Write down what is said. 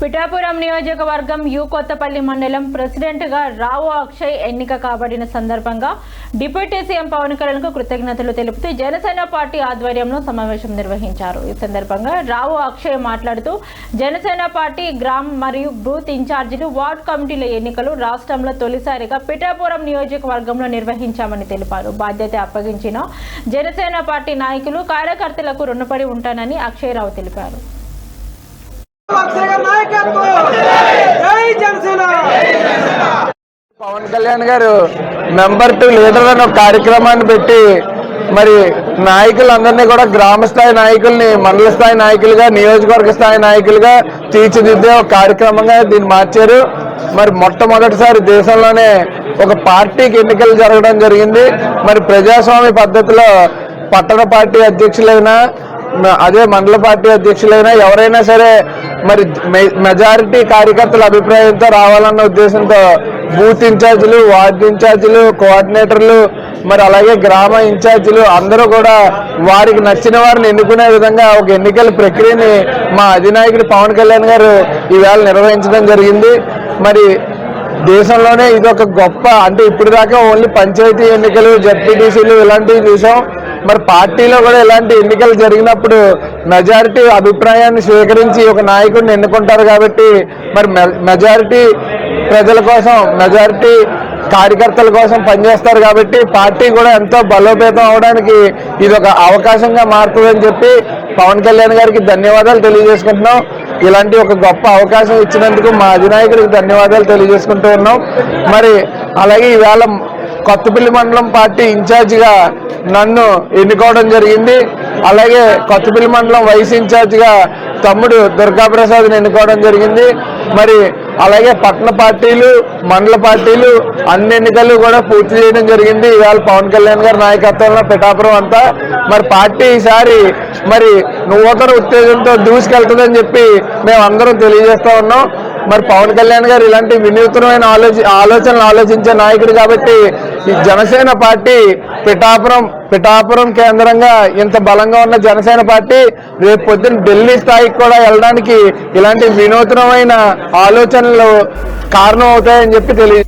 పిఠాపురం నియోజకవర్గం యు కొత్తపల్లి మండలం ప్రెసిడెంట్గా రావు అక్షయ్ ఎన్నిక కాబడిన సందర్భంగా డిప్యూటీ సీఎం పవన్ కళ్యాణ్కు కృతజ్ఞతలు తెలుపుతూ జనసేన పార్టీ ఆధ్వర్యంలో సమావేశం నిర్వహించారు. ఈ సందర్భంగా రావు అక్షయ్ మాట్లాడుతూ జనసేన పార్టీ గ్రామ్ మరియు బూత్ ఇన్ఛార్జీలు వార్డ్ కమిటీల ఎన్నికలు రాష్ట్రంలో తొలిసారిగా పిఠాపురం నియోజకవర్గంలో నిర్వహించామని తెలిపారు. బాధ్యత అప్పగించిన జనసేన పార్టీ నాయకులు కార్యకర్తలకు రుణపడి ఉంటానని అక్షయ్ రావు తెలిపారు అక్షయ్ గారి నాయకత్వం జై జనసేన పవన్ కళ్యాణ్ గారు మెంబర్ టూ లీడర్ అనే ఒక కార్యక్రమాన్ని పెట్టి మరి నాయకులందరినీ కూడా గ్రామ స్థాయి నాయకుల్ని మండల స్థాయి నాయకులుగా నియోజకవర్గ స్థాయి నాయకులుగా తీర్చిదిద్దే ఒక కార్యక్రమంగా దీన్ని మార్చారు. మరి మొట్టమొదటిసారి దేశంలోనే ఒక పార్టీకి ఎన్నికలు జరగడం జరిగింది. మరి ప్రజాస్వామ్య పద్ధతిలో పట్టణ పార్టీ అధ్యక్షులైనా అదే మండల పార్టీ అధ్యక్షులైనా ఎవరైనా సరే మరి మె- మెజారిటీ కార్యకర్తల అభిప్రాయంతో రావాలన్న ఉద్దేశంతో బూత్ ఇన్ఛార్జీలు వార్డు ఇన్ఛార్జీలు కోఆర్డినేటర్లు మరి అలాగే గ్రామ ఇన్ఛార్జీలు అందరూ కూడా వారికి నచ్చిన వారిని ఎన్నుకునే విధంగా ఒక ఎన్నికల ప్రక్రియని మా అధినాయకుడు పవన్ కళ్యాణ్ గారు ఈవేళ నిర్వహించడం జరిగింది. మరి దేశంలోనే ఇది ఒక గొప్ప అంటే ఇప్పుడు దాకా ఓన్లీ పంచాయతీ ఎన్నికలు జడ్పీటీసీలు ఇలాంటివి చూసాం. మరి పార్టీలో కూడా ఇలాంటి ఎన్నికలు జరిగినప్పుడు మెజారిటీ అభిప్రాయాన్ని స్వీకరించి ఒక నాయకుడిని ఎన్నుకుంటారు కాబట్టి మరి మె- మెజారిటీ ప్రజల కోసం మెజారిటీ కార్యకర్తల కోసం పనిచేస్తారు కాబట్టి పార్టీ కూడా ఎంతో బలోపేతం అవడానికి ఇది ఒక అవకాశంగా మారుతుందని చెప్పి పవన్ కళ్యాణ్ గారికి ధన్యవాదాలు తెలియజేసుకుంటున్నాం. ఇలాంటి ఒక గొప్ప అవకాశం ఇచ్చినందుకు మా అధినాయకుడికి ధన్యవాదాలు తెలియజేసుకుంటూ ఉన్నాం. మరి అలాగే ఈవేళ కొత్తపల్లి మండలం పార్టీ ఇన్ఛార్జిగా నన్ను ఎన్నుకోవడం జరిగింది. అలాగే కొత్తపల్లి మండలం వైస్ ఇన్ఛార్జిగా తమ్ముడు దుర్గాప్రసాద్ని ఎన్నుకోవడం జరిగింది. మరి అలాగే పట్టణ పార్టీలు మండల పార్టీలు అన్ని ఎన్నికలు కూడా పూర్తి చేయడం జరిగింది. ఇవాళ పవన్ కళ్యాణ్ గారి నాయకత్వంలో పిఠాపురం అంతా. మరి పార్టీ ఈసారి మరి నూతన ఉత్తేజంతో దూసుకెళ్తుందని చెప్పి మేము అందరం తెలియజేస్తా ఉన్నాం. మరి పవన్ కళ్యాణ్ గారు ఇలాంటి వినూత్నమైన ఆలోచి ఆలోచనలు ఆలోచించే నాయకుడు కాబట్టి ఈ జనసేన పార్టీ పిఠాపురం పిఠాపురం కేంద్రంగా ఇంత బలంగా ఉన్న జనసేన పార్టీ రేపు పొద్దున్న ఢిల్లీ స్థాయికి కూడా వెళ్ళడానికి ఇలాంటి వినూత్నమైన ఆలోచనలు కారణం అవుతాయని చెప్పి తెలియదు